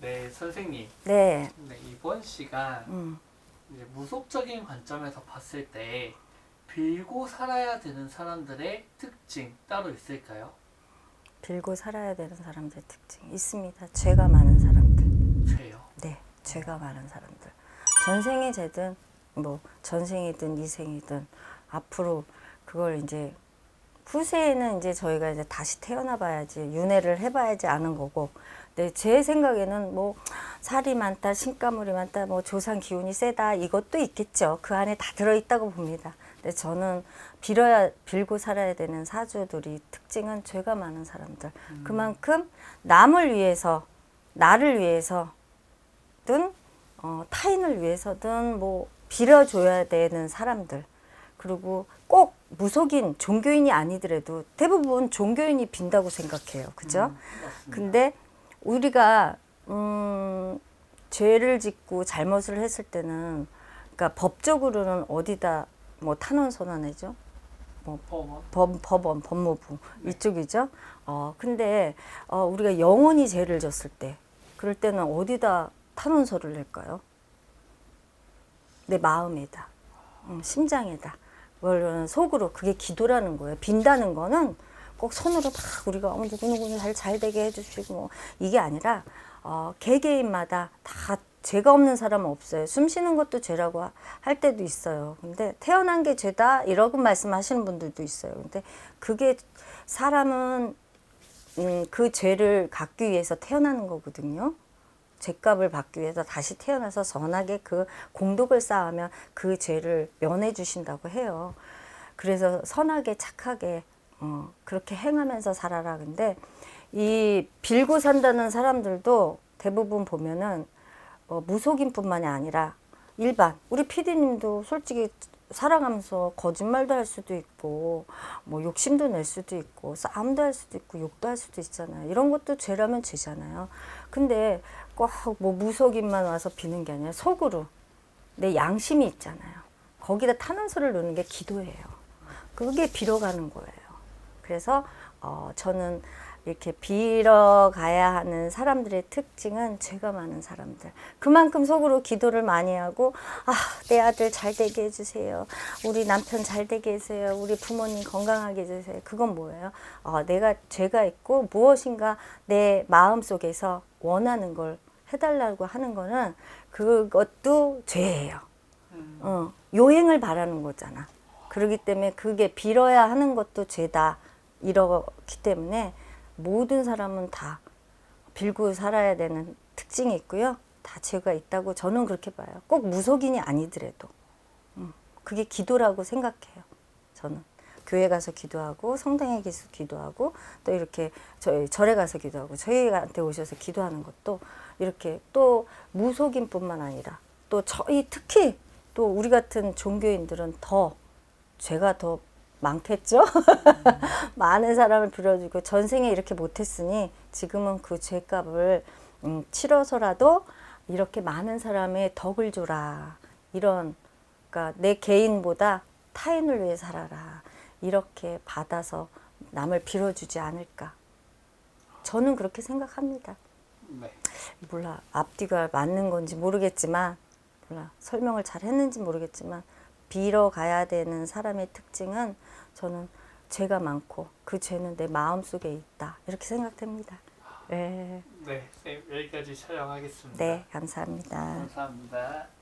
네, 선생님. 네. 네, 이번 시간 음. 이제 무속적인 관점에서 봤을 때 빌고 살아야 되는 사람들의 특징 따로 있을까요? 빌고 살아야 되는 사람들 특징 있습니다. 죄가 많은 사람들. 죄요. 네. 죄가 많은 사람들. 전생이 죄든 뭐 전생이든 이생이든 앞으로 그걸 이제 후세에는 이제 저희가 이제 다시 태어나 봐야지 윤회를 해봐야지 아는 거고. 근데 제 생각에는 뭐 살이 많다 신가물이 많다 뭐 조상 기운이 세다 이것도 있겠죠. 그 안에 다 들어있다고 봅니다. 근데 저는 빌어야 빌고 살아야 되는 사주들이 특징은 죄가 많은 사람들. 그만큼 남을 위해서 나를 위해서든 어, 타인을 위해서든 뭐 빌어줘야 되는 사람들 그리고 꼭 무속인 종교인이 아니더라도 대부분 종교인이 빈다고 생각해요 그죠? 음. 근데 우리가 음, 죄를 짓고 잘못을 했을 때는 그러니까 법적으로는 어디다 뭐 탄원 선언해죠? 법원. 법, 법원, 법무부 네. 이쪽이죠. 어 근데 어, 우리가 영원히 죄를 졌을 때 그럴 때는 어디다 탄원서를 낼까요? 내 마음에다, 음, 심장에다. 그거는 속으로 그게 기도라는 거예요. 빈다는 거는 꼭 손으로 막 우리가 어, 누구누구는 잘, 잘 되게 해주시고 뭐 이게 아니라 어, 개개인마다 다 죄가 없는 사람은 없어요. 숨 쉬는 것도 죄라고 하- 할 때도 있어요. 근데 태어난 게 죄다 이러고 말씀하시는 분들도 있어요. 근데 그게 사람은 음, 그 죄를 갚기 위해서 태어나는 거거든요. 죄값을 받기 위해서 다시 태어나서 선하게 그 공덕을 쌓으면 그 죄를 면해 주신다고 해요. 그래서 선하게 착하게 어, 그렇게 행하면서 살아라. 근데 이 빌고 산다는 사람들도 대부분 보면은 어, 무속인뿐만이 아니라 일반 우리 PD님도 솔직히 살아가면서 거짓말도 할 수도 있고 뭐 욕심도 낼 수도 있고 싸움도 할 수도 있고 욕도 할 수도 있잖아요. 이런 것도 죄라면 죄잖아요. 근데 꼭 뭐 무속인만 와서 비는 게 아니라 속으로 내 양심이 있잖아요. 거기다 탄원서를 넣는 게 기도예요. 그게 빌어가는 거예요. 그래서 어, 저는 이렇게 빌어가야 하는 사람들의 특징은 죄가 많은 사람들. 그만큼 속으로 기도를 많이 하고, 아, 내 아들 잘 되게 해주세요. 우리 남편 잘 되게 해주세요. 우리 부모님 건강하게 해주세요. 그건 뭐예요? 어, 내가 죄가 있고 무엇인가 내 마음 속에서 원하는 걸 해달라고 하는 거는 그것도 죄예요. 음, 어, 요행을 바라는 거잖아. 그렇기 때문에 그게 빌어야 하는 것도 죄다. 이렇기 때문에 모든 사람은 다 빌고 살아야 되는 특징이 있고요. 다 죄가 있다고 저는 그렇게 봐요. 꼭 무속인이 아니더라도. 음, 그게 기도라고 생각해요. 저는. 교회 가서 기도하고 성당에 가서 기도하고 또 이렇게 저희 절에 가서 기도하고 저희한테 오셔서 기도하는 것도 이렇게 또 무속인뿐만 아니라 또 저희 특히 또 우리 같은 종교인들은 더 죄가 더 많겠죠. 많은 사람을 빌어주고 전생에 이렇게 못했으니 지금은 그 죄값을 음, 치러서라도 이렇게 많은 사람의 덕을 줘라. 이런 그러니까 내 개인보다 타인을 위해 살아라. 이렇게 받아서 남을 빌어주지 않을까. 저는 그렇게 생각합니다. 네. 몰라 앞뒤가 맞는 건지 모르겠지만 몰라 설명을 잘 했는지 모르겠지만 빌어 가야 되는 사람의 특징은 저는 죄가 많고 그 죄는 내 마음 속에 있다 이렇게 생각됩니다. 네, 네, 네, 여기까지 촬영하겠습니다. 네 감사합니다. 감사합니다.